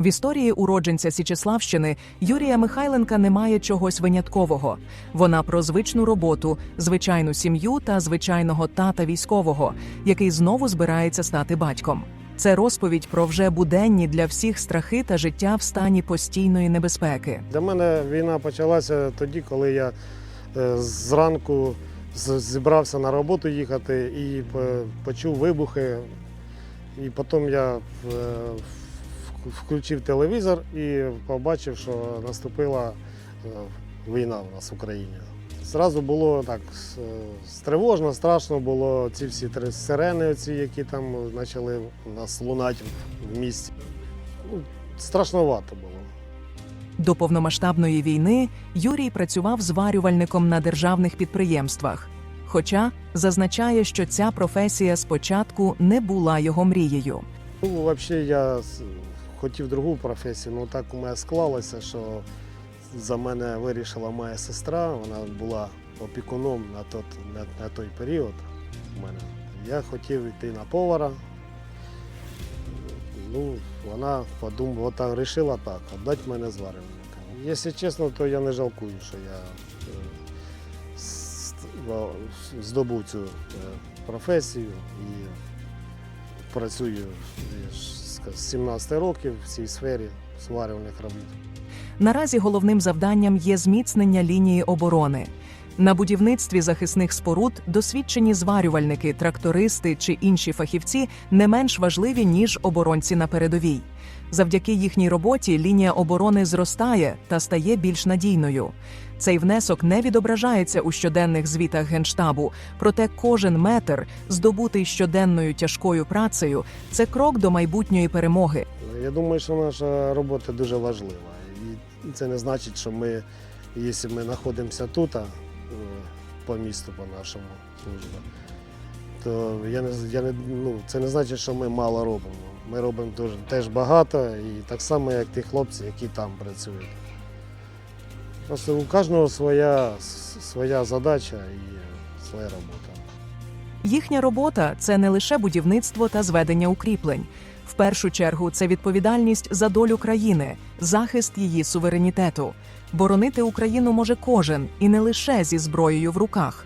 В історії уродженця Січеславщини Юрія Михайленка немає чогось виняткового. Вона про звичну роботу, звичайну сім'ю та звичайного тата військового, який знову збирається стати батьком. Це розповідь про вже буденні для всіх страхи та життя в стані постійної небезпеки. Для мене війна почалася тоді, коли я е, зранку зібрався на роботу їхати і е, почув вибухи. І потім я е, включив телевізор і побачив, що наступила е, війна у нас в Україні. Зразу було так стривожно, страшно було ці всі три сирени, оці, які там почали нас лунати в місті. Ну, страшновато було. До повномасштабної війни Юрій працював зварювальником на державних підприємствах. Хоча зазначає, що ця професія спочатку не була його мрією. Ну, взагалі, я хотів другу професію, але так у мене склалося, що за мене вирішила моя сестра, вона була опікуном на, тот, на, на той період у мене. Я хотів йти на повара. Ну, вона подумала, так, вирішила так, віддати мене зварювальника. Якщо чесно, то я не жалкую, що я е, здобув цю е, професію і працюю з 17 років в цій сфері сварювальних робіт. Наразі головним завданням є зміцнення лінії оборони. На будівництві захисних споруд досвідчені зварювальники, трактористи чи інші фахівці не менш важливі ніж оборонці на передовій. Завдяки їхній роботі лінія оборони зростає та стає більш надійною. Цей внесок не відображається у щоденних звітах генштабу, проте кожен метр, здобутий щоденною тяжкою працею, це крок до майбутньої перемоги. Я думаю, що наша робота дуже важлива. І це не значить, що ми, якщо ми знаходимося тут, по місту, по нашому службі, то я не, я не, ну, це не значить, що ми мало робимо. Ми робимо дуже, теж багато і так само, як ті хлопці, які там працюють. Просто у кожного своя, своя задача і своя робота. Їхня робота це не лише будівництво та зведення укріплень. В першу чергу це відповідальність за долю країни, захист її суверенітету. Боронити Україну може кожен і не лише зі зброєю в руках.